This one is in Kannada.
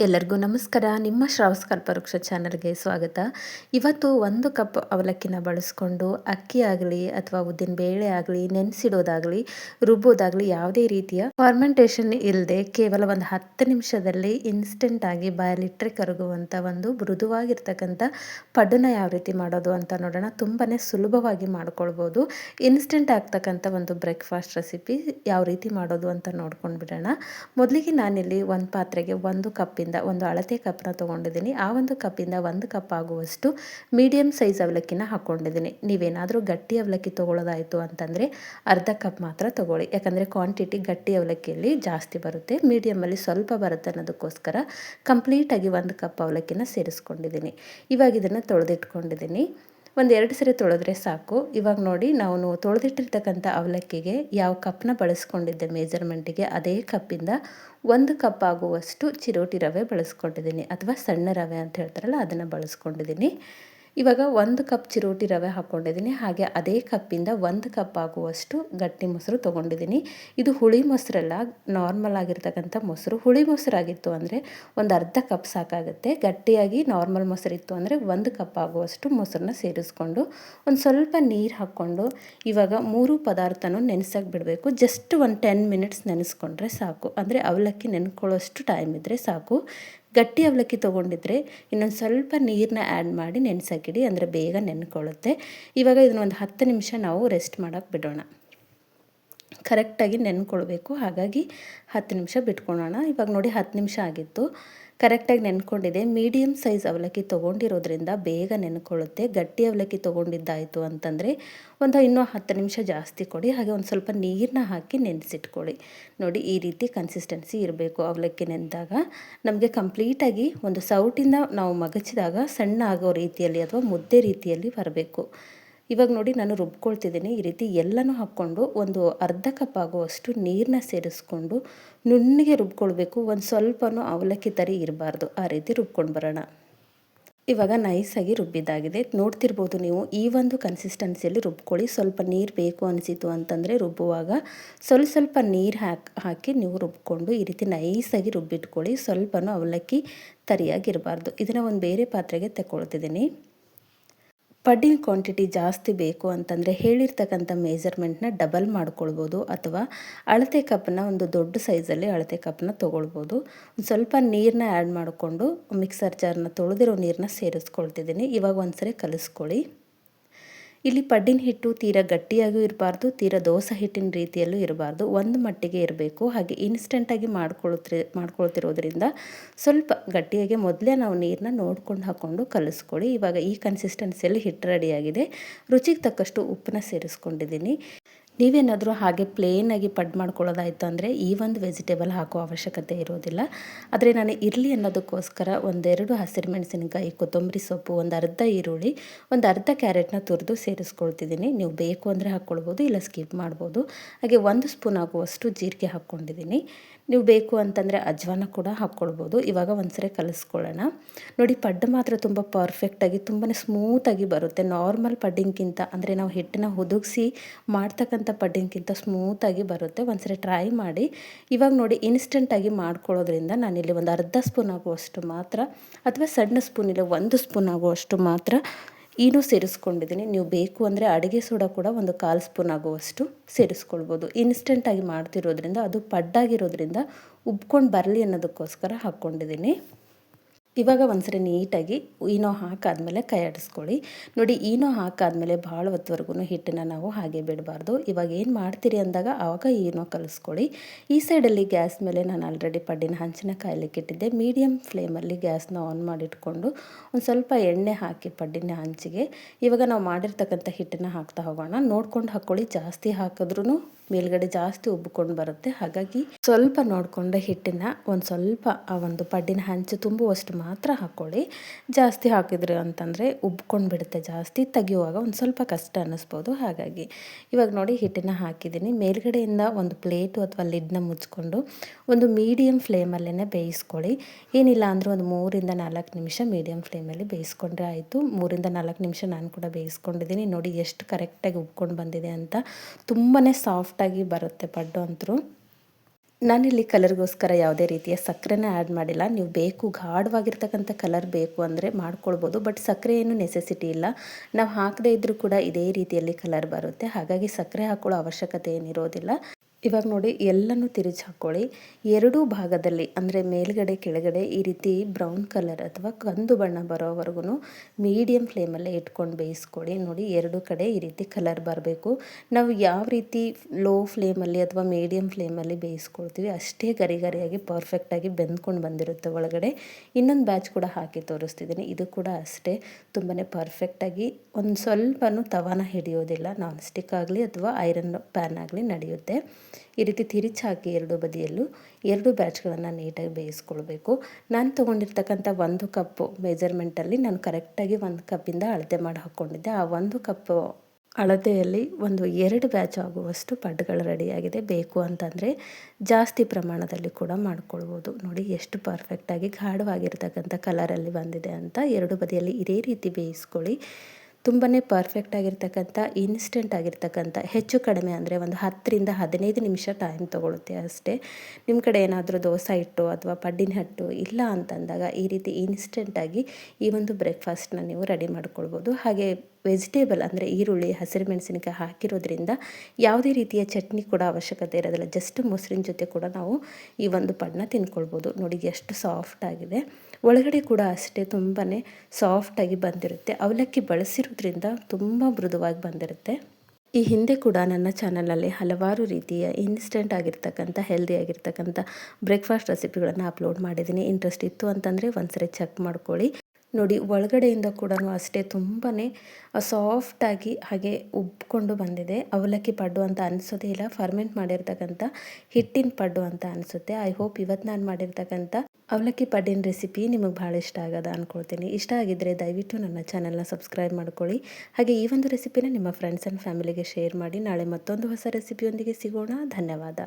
ಎಲ್ಲರಿಗೂ ನಮಸ್ಕಾರ. ನಿಮ್ಮ ಶ್ರಾವಸ್ ಕಲ್ಪವೃಕ್ಷ ಚಾನಲ್ಗೆ ಸ್ವಾಗತ. ಇವತ್ತು ಒಂದು ಕಪ್ ಅವಲಕ್ಕಿನ ಬಳಸ್ಕೊಂಡು ಅಕ್ಕಿ ಆಗಲಿ ಅಥವಾ ಉದ್ದಿನ ಬೇಳೆ ಆಗಲಿ, ನೆನೆಸಿಡೋದಾಗಲಿ, ರುಬ್ಬೋದಾಗಲಿ ಯಾವುದೇ ರೀತಿಯ ಫಾರ್ಮೆಂಟೇಷನ್ ಇಲ್ಲದೆ ಕೇವಲ ಒಂದು ಹತ್ತು ನಿಮಿಷದಲ್ಲಿ ಇನ್ಸ್ಟೆಂಟ್ ಆಗಿ ಬಯಲಿಟ್ರೆ ಕರಗುವಂಥ ಒಂದು ಮೃದುವಾಗಿರ್ತಕ್ಕಂಥ ಪಡ್ಡನ ಯಾವ ರೀತಿ ಮಾಡೋದು ಅಂತ ನೋಡೋಣ. ತುಂಬಾ ಸುಲಭವಾಗಿ ಮಾಡ್ಕೊಳ್ಬೋದು. ಇನ್ಸ್ಟೆಂಟ್ ಆಗ್ತಕ್ಕಂಥ ಒಂದು ಬ್ರೇಕ್ಫಾಸ್ಟ್ ರೆಸಿಪಿ ಯಾವ ರೀತಿ ಮಾಡೋದು ಅಂತ ನೋಡ್ಕೊಂಡು ಬಿಡೋಣ ಮೊದಲಿಗೆ ನಾನಿಲ್ಲಿ ಒಂದು ಪಾತ್ರೆಗೆ ಒಂದು ಕಪ್ಪಿನ ಒಂದು ಅಳತೆ ಕಪ್ನ ತೊಗೊಂಡಿದ್ದೀನಿ. ಆ ಒಂದು ಕಪ್ಪಿಂದ ಒಂದು ಕಪ್ ಆಗುವಷ್ಟು ಮೀಡಿಯಮ್ ಸೈಜ್ ಅವಲಕ್ಕಿನ ಹಾಕ್ಕೊಂಡಿದ್ದೀನಿ ನೀವೇನಾದರೂ ಗಟ್ಟಿ ಅವಲಕ್ಕಿ ತೊಗೊಳ್ಳೋದಾಯಿತು ಅಂತಂದರೆ ಅರ್ಧ ಕಪ್ ಮಾತ್ರ ತೊಗೊಳ್ಳಿ. ಯಾಕಂದರೆ ಕ್ವಾಂಟಿಟಿ ಗಟ್ಟಿ ಅವಲಕ್ಕಿಯಲ್ಲಿ ಜಾಸ್ತಿ ಬರುತ್ತೆ. ಮೀಡಿಯಮಲ್ಲಿ ಸ್ವಲ್ಪ ಬರುತ್ತೆ ಅನ್ನೋದಕ್ಕೋಸ್ಕರ ಕಂಪ್ಲೀಟಾಗಿ ಒಂದು ಕಪ್ ಅವಲಕ್ಕಿನ ಸೇರಿಸ್ಕೊಂಡಿದ್ದೀನಿ. ಇವಾಗ ಇದನ್ನು ತೊಳೆದಿಟ್ಕೊಂಡಿದ್ದೀನಿ. ಒಂದು ಎರಡು ಸರಿ ತೊಳೆದ್ರೆ ಸಾಕು. ಇವಾಗ ನೋಡಿ ನಾವು ತೊಳೆದಿಟ್ಟಿರ್ತಕ್ಕಂಥ ಅವಲಕ್ಕಿಗೆ ಯಾವ ಕಪ್ನ ಬಳಸ್ಕೊಂಡಿದ್ದೆ ಮೇಜರ್ಮೆಂಟಿಗೆ, ಅದೇ ಕಪ್ಪಿಂದ ಒಂದು ಕಪ್ ಆಗುವಷ್ಟು ಚಿರೋಟಿ ರವೆ ಬಳಸ್ಕೊಂಡಿದ್ದೀನಿ. ಅಥವಾ ಸಣ್ಣ ರವೆ ಅಂತ ಹೇಳ್ತಾರಲ್ಲ, ಅದನ್ನು ಬಳಸ್ಕೊಂಡಿದ್ದೀನಿ. ಇವಾಗ ಒಂದು ಕಪ್ ಚಿರೋಟಿ ರವೆ ಹಾಕ್ಕೊಂಡಿದ್ದೀನಿ. ಹಾಗೆ ಅದೇ ಕಪ್ಪಿಂದ ಒಂದು ಕಪ್ ಆಗುವಷ್ಟು ಗಟ್ಟಿ ಮೊಸರು ತೊಗೊಂಡಿದ್ದೀನಿ. ಇದು ಹುಳಿ ಮೊಸರಲ್ಲ ನಾರ್ಮಲ್ ಆಗಿರ್ತಕ್ಕಂಥ ಮೊಸರು. ಹುಳಿ ಮೊಸರಾಗಿತ್ತು ಅಂದರೆ ಒಂದು ಅರ್ಧ ಕಪ್ ಸಾಕಾಗುತ್ತೆ. ಗಟ್ಟಿಯಾಗಿ ನಾರ್ಮಲ್ ಮೊಸರಿತ್ತು ಅಂದರೆ ಒಂದು ಕಪ್ ಆಗುವಷ್ಟು ಮೊಸರನ್ನ ಸೇರಿಸ್ಕೊಂಡು ಒಂದು ಸ್ವಲ್ಪ ನೀರು ಹಾಕ್ಕೊಂಡು ಇವಾಗ ಮೂರು ಪದಾರ್ಥನೂ ನೆನೆಸಕ್ಕೆ ಬಿಡಬೇಕು. ಜಸ್ಟ್ ಒಂದು ಟೆನ್ ಮಿನಿಟ್ಸ್ ನೆನೆಸ್ಕೊಂಡ್ರೆ ಸಾಕು. ಅಂದರೆ ಅವಲಕ್ಕಿ ನೆನ್ಕೊಳ್ಳೋಷ್ಟು ಟೈಮ್ ಇದ್ದರೆ ಸಾಕು. ಗಟ್ಟಿ ಅವಲಕ್ಕಿ ತೊಗೊಂಡಿದ್ರೆ ಇನ್ನೊಂದು ಸ್ವಲ್ಪ ನೀರನ್ನ ಆ್ಯಡ್ ಮಾಡಿ ನೆನೆಸಾಕಿಡಿ, ಅಂದರೆ ಬೇಗ ನೆನ್ಕೊಳ್ಳುತ್ತೆ. ಇವಾಗ ಇದನ್ನ ಒಂದು ಹತ್ತು ನಿಮಿಷ ನಾವು ರೆಸ್ಟ್ ಮಾಡೋಕ್ಕೆ ಬಿಡೋಣ. ಕರೆಕ್ಟಾಗಿ ನೆನ್ಕೊಳ್ಬೇಕು. ಹಾಗಾಗಿ ಹತ್ತು ನಿಮಿಷ ಬಿಟ್ಕೊಳ್ಳೋಣ ಇವಾಗ ನೋಡಿ ಹತ್ತು ನಿಮಿಷ ಆಗಿತ್ತು. ಕರೆಕ್ಟಾಗಿ ನೆನ್ಕೊಂಡಿದೆ. ಮೀಡಿಯಮ್ ಸೈಜ್ ಅವಲಕ್ಕಿ ತೊಗೊಂಡಿರೋದ್ರಿಂದ ಬೇಗ ನೆನ್ಕೊಳ್ಳುತ್ತೆ. ಗಟ್ಟಿ ಅವಲಕ್ಕಿ ತೊಗೊಂಡಿದ್ದಾಯಿತು ಅಂತಂದರೆ ಒಂದು ಇನ್ನೂ ಹತ್ತು ನಿಮಿಷ ಜಾಸ್ತಿ ಕೊಡಿ. ಹಾಗೆ ಒಂದು ಸ್ವಲ್ಪ ನೀರನ್ನ ಹಾಕಿ ನೆನೆಸಿಟ್ಕೊಳ್ಳಿ. ನೋಡಿ, ಈ ರೀತಿ ಕನ್ಸಿಸ್ಟೆನ್ಸಿ ಇರಬೇಕು ಅವಲಕ್ಕಿ ನೆನೆದಾಗ ನಮಗೆ ಕಂಪ್ಲೀಟಾಗಿ ಒಂದು ಸೌಟಿಂದ ನಾವು ಮಗಚಿದಾಗ ಸಣ್ಣ ಆಗೋ ರೀತಿಯಲ್ಲಿ ಅಥವಾ ಮುದ್ದೆ ರೀತಿಯಲ್ಲಿ ಬರಬೇಕು. ಇವಾಗ ನೋಡಿ ನಾನು ರುಬ್ಕೊಳ್ತಿದ್ದೀನಿ. ಈ ರೀತಿ ಎಲ್ಲನೂ ಹಾಕ್ಕೊಂಡು ಒಂದು ಅರ್ಧ ಕಪ್ ಆಗುವಷ್ಟು ನೀರನ್ನ ಸೇರಿಸ್ಕೊಂಡು ನುಣ್ಣಗೆ ರುಬ್ಕೊಳ್ಬೇಕು. ಒಂದು ಸ್ವಲ್ಪನೂ ಅವಲಕ್ಕಿ ತರಿ ಇರಬಾರ್ದು. ಆ ರೀತಿ ರುಬ್ಕೊಂಡು ಬರೋಣ. ಇವಾಗ ನೈಸಾಗಿ ರುಬ್ಬಿದ್ದಾಗಿದೆ. ನೋಡ್ತಿರ್ಬೋದು ನೀವು, ಈ ಒಂದು ಕನ್ಸಿಸ್ಟೆನ್ಸಿಯಲ್ಲಿ ರುಬ್ಕೊಳ್ಳಿ. ಸ್ವಲ್ಪ ನೀರು ಬೇಕು ಅನಿಸಿತು ಅಂತಂದರೆ ರುಬ್ಬುವಾಗ ಸ್ವಲ್ಪ ಸ್ವಲ್ಪ ನೀರು ಹಾಕಿ ಹಾಕಿ ನೀವು ರುಬ್ಕೊಂಡು ಈ ರೀತಿ ನೈಸಾಗಿ ರುಬ್ಬಿಟ್ಕೊಳ್ಳಿ. ಸ್ವಲ್ಪನೂ ಅವಲಕ್ಕಿ ತರಿಯಾಗಿರಬಾರ್ದು. ಇದನ್ನು ಒಂದು ಬೇರೆ ಪಾತ್ರೆಗೆ ತಗೊಳ್ತಿದ್ದೀನಿ. ಪಡ್ಡಿನ ಕ್ವಾಂಟಿಟಿ ಜಾಸ್ತಿ ಬೇಕು ಅಂತಂದರೆ ಹೇಳಿರ್ತಕ್ಕಂಥ ಮೇಜರ್ಮೆಂಟ್ನ ಡಬಲ್ ಮಾಡ್ಕೊಳ್ಬೋದು ಅಥವಾ ಅಳತೆ ಕಪ್ಪನ್ನ ಒಂದು ದೊಡ್ಡ ಸೈಜಲ್ಲಿ ಅಳತೆ ಕಪ್ಪನ್ನ ತೊಗೊಳ್ಬೋದು. ಒಂದು ಸ್ವಲ್ಪ ನೀರನ್ನ ಆ್ಯಡ್ ಮಾಡಿಕೊಂಡು ಮಿಕ್ಸರ್ ಜಾರ್ನ ತೊಳೆದಿರೋ ನೀರನ್ನ ಸೇರಿಸ್ಕೊಳ್ತಿದ್ದೀನಿ. ಇವಾಗ ಒಂದ್ಸರಿ ಕಲಿಸ್ಕೊಳ್ಳಿ. ಇಲ್ಲಿ ಪಡ್ಡಿನ ಹಿಟ್ಟು ತೀರ ಗಟ್ಟಿಯಾಗೂ ಇರಬಾರ್ದು, ತೀರಾ ದೋಸೆ ಹಿಟ್ಟಿನ ರೀತಿಯಲ್ಲೂ ಇರಬಾರ್ದು. ಒಂದು ಮಟ್ಟಿಗೆ ಇರಬೇಕು. ಹಾಗೆ ಇನ್ಸ್ಟೆಂಟಾಗಿ ಮಾಡ್ಕೊಳ್ತಿ ಮಾಡ್ಕೊಳ್ತಿರೋದ್ರಿಂದ ಸ್ವಲ್ಪ ಗಟ್ಟಿಯಾಗಿ ಮೊದಲೇ ನಾವು ನೀರನ್ನ ನೋಡ್ಕೊಂಡು ಹಾಕ್ಕೊಂಡು ಕಲಿಸ್ಕೊಳ್ಳಿ. ಇವಾಗ ಈ ಕನ್ಸಿಸ್ಟೆನ್ಸಿಯಲ್ಲಿ ಹಿಟ್ಟು ರೆಡಿಯಾಗಿದೆ ರುಚಿಗೆ ತಕ್ಕಷ್ಟು ಉಪ್ಪನ್ನ ಸೇರಿಸ್ಕೊಂಡಿದ್ದೀನಿ. ನೀವೇನಾದರೂ ಹಾಗೆ ಪ್ಲೇನಾಗಿ ಪಡ್ ಮಾಡ್ಕೊಳ್ಳೋದಾಯಿತು ಅಂದರೆ ಈ ಒಂದು ವೆಜಿಟೇಬಲ್ ಹಾಕೋ ಅವಶ್ಯಕತೆ ಇರೋದಿಲ್ಲ. ಆದರೆ ನಾನು ಇರಲಿ ಅನ್ನೋದಕ್ಕೋಸ್ಕರ ಒಂದೆರಡು ಹಸಿರು ಮೆಣಸಿನಕಾಯಿ, ಕೊತ್ತಂಬರಿ ಸೊಪ್ಪು, ಒಂದು ಅರ್ಧ ಈರುಳ್ಳಿ, ಒಂದು ಅರ್ಧ ಕ್ಯಾರೆಟ್ನ ತುರಿದು ಸೇರಿಸ್ಕೊಳ್ತಿದ್ದೀನಿ. ನೀವು ಬೇಕು ಅಂದರೆ ಹಾಕ್ಕೊಳ್ಬೋದು, ಇಲ್ಲ ಸ್ಕಿಪ್ ಮಾಡ್ಬೋದು. ಹಾಗೆ ಒಂದು ಸ್ಪೂನ್ ಆಗುವಷ್ಟು ಜೀರಿಗೆ ಹಾಕ್ಕೊಂಡಿದ್ದೀನಿ. ನೀವು ಬೇಕು ಅಂತಂದರೆ ಅಜ್ವಾನ ಕೂಡ ಹಾಕ್ಕೊಳ್ಬೋದು. ಇವಾಗ ಒಂದ್ಸರಿ ಕಲಿಸ್ಕೊಳ್ಳೋಣ. ನೋಡಿ ಪಡ್ಡು ಮಾತ್ರ ತುಂಬ ಪರ್ಫೆಕ್ಟಾಗಿ ತುಂಬಾ ಸ್ಮೂತಾಗಿ ಬರುತ್ತೆ. ನಾರ್ಮಲ್ ಪಡ್ಡಿಂಗ್ಕಿಂತ ಅಂದರೆ ನಾವು ಹಿಟ್ಟನ್ನ ಹುದುಗಿಸಿ ಮಾಡ್ತಕ್ಕಂಥ ಪಡ್ಡಿಂಗ್ಕಿಂತ ಸ್ಮೂತಾಗಿ ಬರುತ್ತೆ. ಒಂದ್ಸರಿ ಟ್ರೈ ಮಾಡಿ. ಇವಾಗ ನೋಡಿ ಇನ್ಸ್ಟೆಂಟಾಗಿ ಮಾಡ್ಕೊಳ್ಳೋದ್ರಿಂದ ನಾನಿಲ್ಲಿ ಒಂದು ಅರ್ಧ ಸ್ಪೂನ್ ಆಗುವಷ್ಟು ಮಾತ್ರ ಅಥವಾ ಸಣ್ಣ ಸ್ಪೂನ್ ಇಲ್ಲ, ಒಂದು ಸ್ಪೂನ್ ಆಗುವಷ್ಟು ಮಾತ್ರ ಇನ್ನೂ ಸೇರಿಸ್ಕೊಂಡಿದ್ದೀನಿ. ನೀವು ಬೇಕು ಅಂದರೆ ಅಡುಗೆ ಸೋಡಾ ಕೂಡ ಒಂದು ಕಾಲು ಸ್ಪೂನ್ ಆಗುವಷ್ಟು ಸೇರಿಸ್ಕೊಳ್ಬೋದು. ಇನ್ಸ್ಟೆಂಟಾಗಿ ಮಾಡ್ತಿರೋದ್ರಿಂದ ಅದು ಪಡ್ಡಾಗಿರೋದ್ರಿಂದ ಉಬ್ಕೊಂಡು ಬರಲಿ ಅನ್ನೋದಕ್ಕೋಸ್ಕರ ಹಾಕ್ಕೊಂಡಿದ್ದೀನಿ. ಇವಾಗ ಒಂದ್ಸರಿ ನೀಟಾಗಿ ಈನೋ ಹಾಕಾದ್ಮೇಲೆ ಕೈ ಆಡಿಸ್ಕೊಳ್ಳಿ. ನೋಡಿ, ಈನೋ ಹಾಕಾದ್ಮೇಲೆ ಭಾಳ ಹೊತ್ತವರೆಗೂ ಹಿಟ್ಟನ್ನು ನಾವು ಹಾಗೆ ಬಿಡಬಾರ್ದು. ಇವಾಗ ಏನು ಮಾಡ್ತೀರಿ ಅಂದಾಗ ಆವಾಗ ಈನೋ ಕಲಿಸ್ಕೊಳ್ಳಿ. ಈ ಸೈಡಲ್ಲಿ ಗ್ಯಾಸ್ ಮೇಲೆ ನಾನು ಆಲ್ರೆಡಿ ಪಡ್ಡಿನ ಹಂಚಿನ ಕಾಯ್ಲಿಕ್ಕೆ ಇಟ್ಟಿದ್ದೆ ಮೀಡಿಯಮ್ ಫ್ಲೇಮಲ್ಲಿ ಗ್ಯಾಸ್ನ ಆನ್ ಮಾಡಿಟ್ಕೊಂಡು ಒಂದು ಸ್ವಲ್ಪ ಎಣ್ಣೆ ಹಾಕಿ ಪಡ್ಡಿನ ಹಂಚಿಗೆ. ಇವಾಗ ನಾವು ಮಾಡಿರ್ತಕ್ಕಂಥ ಹಿಟ್ಟನ್ನು ಹಾಕ್ತಾ ಹೋಗೋಣ. ನೋಡ್ಕೊಂಡು ಹಾಕ್ಕೊಳ್ಳಿ ಜಾಸ್ತಿ ಹಾಕಿದ್ರೂ ಮೇಲ್ಗಡೆ ಜಾಸ್ತಿ ಉಬ್ಬಿಕೊಂಡು ಬರುತ್ತೆ. ಹಾಗಾಗಿ ಸ್ವಲ್ಪ ನೋಡಿಕೊಂಡು ಹಿಟ್ಟನ್ನು ಒಂದು ಸ್ವಲ್ಪ ಆ ಒಂದು ಪಡ್ಡಿನ ಹಂಚು ತುಂಬುವಷ್ಟು ಮಾತ್ರ ಹಾಕ್ಕೊಳ್ಳಿ ಜಾಸ್ತಿ ಹಾಕಿದ್ರೆ ಅಂತಂದರೆ ಉಬ್ಕೊಂಡು ಬಿಡುತ್ತೆ, ಜಾಸ್ತಿ ತೆಗೆಯುವಾಗ ಒಂದು ಸ್ವಲ್ಪ ಕಷ್ಟ ಅನ್ನಿಸ್ಬೋದು. ಹಾಗಾಗಿ ಇವಾಗ ನೋಡಿ ಹಿಟ್ಟನ್ನು ಹಾಕಿದ್ದೀನಿ. ಮೇಲ್ಗಡೆಯಿಂದ ಒಂದು ಪ್ಲೇಟು ಅಥವಾ ಲಿಡ್ನ ಮುಚ್ಕೊಂಡು ಒಂದು ಮೀಡಿಯಮ್ ಫ್ಲೇಮಲ್ಲೇ ಬೇಯಿಸ್ಕೊಳ್ಳಿ. ಏನಿಲ್ಲ ಅಂದರೆ ಒಂದು ಮೂರಿಂದ ನಾಲ್ಕು ನಿಮಿಷ ಮೀಡಿಯಮ್ ಫ್ಲೇಮಲ್ಲಿ ಬೇಯಿಸ್ಕೊಂಡ್ರೆ ಆಯಿತು. ಮೂರಿಂದ ನಾಲ್ಕು ನಿಮಿಷ ನಾನು ಕೂಡ ಬೇಯಿಸ್ಕೊಂಡಿದ್ದೀನಿ. ನೋಡಿ ಎಷ್ಟು ಕರೆಕ್ಟಾಗಿ ಉಬ್ಕೊಂಡು ಬಂದಿದೆ ಅಂತ. ತುಂಬಾ ಸಾಫ್ಟಾಗಿ ಬರುತ್ತೆ ಪಡ್ಡು ಅಂತರೂ ನಾನಿಲ್ಲಿ ಕಲರ್ಗೋಸ್ಕರ ಯಾವುದೇ ರೀತಿಯ ಸಕ್ಕರೆನೇ ಆ್ಯಡ್ ಮಾಡಿಲ್ಲ. ನೀವು ಬೇಕು, ಗಾಢವಾಗಿರ್ತಕ್ಕಂಥ ಕಲರ್ ಬೇಕು ಅಂದರೆ ಮಾಡ್ಕೊಳ್ಬೋದು. ಬಟ್ ಸಕ್ಕರೆ ಏನು ನೆಸೆಸಿಟಿ ಇಲ್ಲ. ನಾವು ಹಾಕದೇ ಇದ್ದರೂ ಕೂಡ ಇದೇ ರೀತಿಯಲ್ಲಿ ಕಲರ್ ಬರುತ್ತೆ. ಹಾಗಾಗಿ ಸಕ್ಕರೆ ಹಾಕ್ಕೊಳ್ಳೋ ಅವಶ್ಯಕತೆ ಏನಿರೋದಿಲ್ಲ. ಇವಾಗ ನೋಡಿ ಎಲ್ಲನೂ ತಿರುಚಿ ಹಾಕ್ಕೊಳ್ಳಿ ಎರಡೂ ಭಾಗದಲ್ಲಿ ಅಂದರೆ ಮೇಲ್ಗಡೆ, ಕೆಳಗಡೆ ಈ ರೀತಿ ಬ್ರೌನ್ ಕಲರ್ ಅಥವಾ ಕಂದು ಬಣ್ಣ ಬರೋವರೆಗೂ ಮೀಡಿಯಂ ಫ್ಲೇಮಲ್ಲೇ ಇಟ್ಕೊಂಡು ಬೇಯಿಸ್ಕೊಳ್ಳಿ. ನೋಡಿ ಎರಡು ಕಡೆ ಈ ರೀತಿ ಕಲರ್ ಬರಬೇಕು. ನಾವು ಯಾವ ರೀತಿ ಲೋ ಫ್ಲೇಮಲ್ಲಿ ಅಥವಾ ಮೀಡಿಯಮ್ ಫ್ಲೇಮಲ್ಲಿ ಬೇಯಿಸ್ಕೊಳ್ತೀವಿ ಅಷ್ಟೇ ಗರಿ ಗರಿಯಾಗಿ ಪರ್ಫೆಕ್ಟಾಗಿ ಬೆಂದ್ಕೊಂಡು ಬಂದಿರುತ್ತೆ ಒಳಗಡೆ. ಇನ್ನೊಂದು ಬ್ಯಾಚ್ ಕೂಡ ಹಾಕಿ ತೋರಿಸ್ತಿದ್ದೀನಿ. ಇದು ಕೂಡ ಅಷ್ಟೇ ತುಂಬಾ ಪರ್ಫೆಕ್ಟಾಗಿ ಒಂದು ಸ್ವಲ್ಪನೂ ತವಾನ ಹಿಡಿಯೋದಿಲ್ಲ. ನಾನ್ ಸ್ಟಿಕ್ ಆಗಲಿ ಅಥವಾ ಐರನ್ ಪ್ಯಾನ್ ಆಗಲಿ ನಡೆಯುತ್ತೆ. ಈ ರೀತಿ ತಿರುಚಿ ಹಾಕಿ ಎರಡು ಬದಿಯಲ್ಲೂ ಎರಡು ಬ್ಯಾಚ್ಗಳನ್ನು ನೀಟಾಗಿ ಬೇಯಿಸ್ಕೊಳ್ಬೇಕು. ನಾನು ತೊಗೊಂಡಿರ್ತಕ್ಕಂಥ ಒಂದು ಕಪ್ಪು ಮೆಜರ್ಮೆಂಟಲ್ಲಿ ನಾನು ಕರೆಕ್ಟಾಗಿ ಒಂದು ಕಪ್ಪಿಂದ ಅಳತೆ ಮಾಡಿ ಹಾಕ್ಕೊಂಡಿದ್ದೆ ಆ ಒಂದು ಕಪ್ಪು ಅಳತೆಯಲ್ಲಿ ಒಂದು ಎರಡು ಬ್ಯಾಚ್ ಆಗುವಷ್ಟು ಪಡ್ಗಳು ರೆಡಿಯಾಗಿದೆ ಬೇಕು ಅಂತಂದರೆ ಜಾಸ್ತಿ ಪ್ರಮಾಣದಲ್ಲಿ ಕೂಡ ಮಾಡ್ಕೊಳ್ಬೋದು. ನೋಡಿ ಎಷ್ಟು ಪರ್ಫೆಕ್ಟಾಗಿ ಗಾಢವಾಗಿರ್ತಕ್ಕಂಥ ಕಲರಲ್ಲಿ ಬಂದಿದೆ ಅಂತ. ಎರಡು ಬದಿಯಲ್ಲಿ ಇದೇ ರೀತಿ ಬೇಯಿಸ್ಕೊಳ್ಳಿ. ತುಂಬಾ ಪರ್ಫೆಕ್ಟ್ ಆಗಿರ್ತಕ್ಕಂಥ ಇನ್ಸ್ಟೆಂಟ್ ಆಗಿರ್ತಕ್ಕಂಥ, ಹೆಚ್ಚು ಕಡಿಮೆ ಅಂದರೆ ಒಂದು ಹತ್ತರಿಂದ ಹದಿನೈದು ನಿಮಿಷ ಟೈಮ್ ತೊಗೊಳುತ್ತೆ ಅಷ್ಟೇ. ನಿಮ್ಮ ಕಡೆ ಏನಾದರೂ ದೋಸೆ ಹಿಟ್ಟು ಅಥವಾ ಪಡ್ಡಿನ ಹಿಟ್ಟು ಇಲ್ಲ ಅಂತಂದಾಗ ಈ ರೀತಿ ಇನ್ಸ್ಟೆಂಟಾಗಿ ಈ ಒಂದು ಬ್ರೇಕ್ಫಾಸ್ಟ್ನ ನೀವು ರೆಡಿ ಮಾಡ್ಕೊಳ್ಬೋದು. ಹಾಗೆ ವೆಜಿಟೇಬಲ್ ಅಂದರೆ ಈರುಳ್ಳಿ, ಹಸಿರು ಮೆಣಸಿನಕಾಯಿ ಹಾಕಿರೋದ್ರಿಂದ ಯಾವುದೇ ರೀತಿಯ ಚಟ್ನಿ ಕೂಡ ಅವಶ್ಯಕತೆ ಇರೋದಿಲ್ಲ. ಜಸ್ಟ್ ಮೊಸರಿನ ಜೊತೆ ಕೂಡ ನಾವು ಈ ಒಂದು ಪಡ್ನ ತಿನ್ಕೊಳ್ಬೋದು. ನೋಡಿ ಎಷ್ಟು ಸಾಫ್ಟ್ ಆಗಿದೆ. ಒಳಗಡೆ ಕೂಡ ಅಷ್ಟೇ ತುಂಬಾ ಸಾಫ್ಟಾಗಿ ಬಂದಿರುತ್ತೆ. ಅವಲಕ್ಕಿ ಬಳಸಿರೋದ್ರಿಂದ ತುಂಬ ಮೃದುವಾಗಿ ಬಂದಿರುತ್ತೆ. ಈ ಹಿಂದೆ ಕೂಡ ನನ್ನ ಚಾನಲಲ್ಲಿ ಹಲವಾರು ರೀತಿಯ ಇನ್ಸ್ಟೆಂಟ್ ಆಗಿರ್ತಕ್ಕಂಥ ಹೆಲ್ದಿ ಆಗಿರ್ತಕ್ಕಂಥ ಬ್ರೇಕ್ಫಾಸ್ಟ್ ರೆಸಿಪಿಗಳನ್ನು ಅಪ್ಲೋಡ್ ಮಾಡಿದ್ದೀನಿ. ಇಂಟ್ರೆಸ್ಟ್ ಇತ್ತು ಅಂತಂದರೆ ಒಂದ್ಸರಿ ಚೆಕ್ ಮಾಡ್ಕೊಳ್ಳಿ. ನೋಡಿ, ಒಳಗಡೆಯಿಂದ ಕೂಡ ಅಷ್ಟೇ ತುಂಬಾ ಸಾಫ್ಟಾಗಿ ಹಾಗೆ ಉಬ್ಕೊಂಡು ಬಂದಿದೆ. ಅವಲಕ್ಕಿ ಪಡ್ಡು ಅಂತ ಅನಿಸೋದೇ ಇಲ್ಲ ಫರ್ಮೆಂಟ್ ಮಾಡಿರ್ತಕ್ಕಂಥ ಹಿಟ್ಟಿನ ಪಡ್ಡು ಅಂತ ಅನಿಸುತ್ತೆ. ಐ ಹೋಪ್ ಇವತ್ತು ನಾನು ಮಾಡಿರ್ತಕ್ಕಂಥ ಅವಲಕ್ಕಿ ಪಡ್ಡಿನ ರೆಸಿಪಿ ನಿಮಗೆ ಭಾಳ ಇಷ್ಟ ಆಗೋದ ಅಂದ್ಕೊಳ್ತೀನಿ ಇಷ್ಟ ಆಗಿದ್ದರೆ ದಯವಿಟ್ಟು ನನ್ನ ಚಾನಲ್ನ ಸಬ್ಸ್ಕ್ರೈಬ್ ಮಾಡ್ಕೊಳ್ಳಿ. ಹಾಗೆ ಈ ಒಂದು ರೆಸಿಪಿನ ನಿಮ್ಮ ಫ್ರೆಂಡ್ಸ್ ಆ್ಯಂಡ್ ಫ್ಯಾಮಿಲಿಗೆ ಶೇರ್ ಮಾಡಿ. ನಾಳೆ ಮತ್ತೊಂದು ಹೊಸ ರೆಸಿಪಿಯೊಂದಿಗೆ ಸಿಗೋಣ. ಧನ್ಯವಾದ.